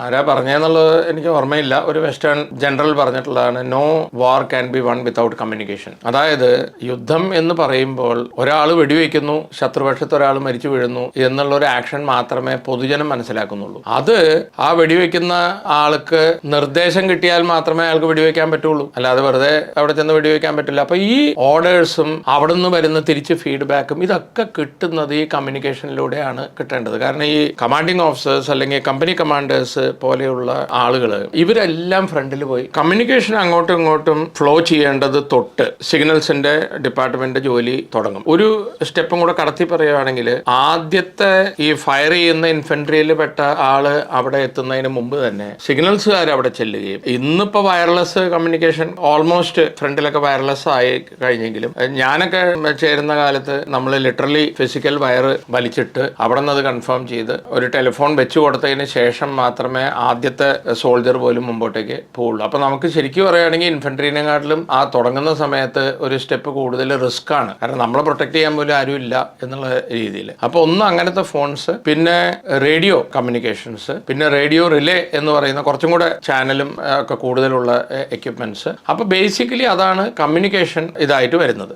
ആരാ പറഞ്ഞെന്നുള്ളത് എനിക്ക് ഓർമ്മയില്ല. ഒരു വെസ്റ്റേൺ ജനറൽ പറഞ്ഞിട്ടുള്ളതാണ് no war can be won without communication അതായത് യുദ്ധം എന്ന് പറയുമ്പോൾ ഒരാൾ വെടിവെക്കുന്നു ശത്രുപക്ഷത്ത് ഒരാൾ മരിച്ചു വീഴുന്നു എന്നുള്ള ഒരു ആക്ഷൻ മാത്രമേ പൊതുജനം മനസ്സിലാക്കുന്നുള്ളൂ. അത് ആ വെടിവെക്കുന്ന ആൾക്ക് നിർദ്ദേശം കിട്ടിയാൽ മാത്രമേ അയാൾക്ക് വെടിവെക്കാൻ പറ്റുള്ളൂ. അല്ലാതെ വെറുതെ അവിടെ ചെന്ന് വെടിവെക്കാൻ പറ്റില്ല. അപ്പൊ ഈ ഓർഡേഴ്സും അവിടെ നിന്ന് വരുന്ന തിരിച്ച് ഫീഡ്ബാക്കും ഇതൊക്കെ കിട്ടുന്നത് ഈ കമ്മ്യൂണിക്കേഷനിലൂടെയാണ് കിട്ടേണ്ടത്. കാരണം ഈ കമാൻഡിങ് ഓഫീസേഴ്സ് അല്ലെങ്കിൽ കമ്പനി കമാൻഡേഴ്സ് പോലെയുള്ള ആളുകൾ ഇവരെല്ലാം ഫ്രണ്ടിൽ പോയി. കമ്മ്യൂണിക്കേഷൻ അങ്ങോട്ടും ഇങ്ങോട്ടും ഫ്ലോ ചെയ്യേണ്ടത് തൊട്ട് സിഗ്നൽസിന്റെ ഡിപ്പാർട്ട്മെന്റ് ജോലി തുടങ്ങും. ഒരു സ്റ്റെപ്പും കൂടെ കടത്തി പറയുകയാണെങ്കിൽ ആദ്യത്തെ ഈ ഫയർ ചെയ്യുന്ന ഇൻഫെൻട്രിയിൽ പെട്ട ആൾ അവിടെ എത്തുന്നതിന് മുമ്പ് തന്നെ സിഗ്നൽസുകാർ അവിടെ ചെല്ലുകയും ഇന്നിപ്പോ വയർലെസ് കമ്മ്യൂണിക്കേഷൻ ഓൾമോസ്റ്റ് ഫ്രണ്ടിലൊക്കെ വയർലെസ് ആയി കഴിഞ്ഞെങ്കിലും ഞാനൊക്കെ ചേരുന്ന കാലത്ത് നമ്മൾ ലിറ്ററലി ഫിസിക്കൽ വയർ വലിച്ചിട്ട് അവിടെ നിന്ന് അത് കൺഫേം ചെയ്ത് ഒരു ടെലിഫോൺ വെച്ചു കൊടുത്തതിന് ശേഷം മാത്രമേ ആദ്യത്തെ സോൾജർ പോലും മുമ്പോട്ടേക്ക് പോവുള്ളൂ. അപ്പോൾ നമുക്ക് ശരിക്കും പറയുകയാണെങ്കിൽ ഇൻഫൻട്രീനെക്കാട്ടിലും ആ തുടങ്ങുന്ന സമയത്ത് ഒരു സ്റ്റെപ്പ് കൂടുതൽ റിസ്ക് ആണ്. കാരണം നമ്മളെ പ്രൊട്ടക്ട് ചെയ്യാൻ പോലും ആരും ഇല്ല എന്നുള്ള രീതിയിൽ. അപ്പോൾ ഒന്ന് അങ്ങനത്തെ ഫോൺസ് പിന്നെ റേഡിയോ കമ്മ്യൂണിക്കേഷൻസ് പിന്നെ റേഡിയോ റിലേ എന്ന് പറയുന്ന കുറച്ചും കൂടെ ചാനലും ഒക്കെ കൂടുതലുള്ള എക്യുപ്മെന്റ്സ് അപ്പോൾ ബേസിക്കലി അതാണ് കമ്മ്യൂണിക്കേഷൻ ഇതായിട്ട് വരുന്നത്.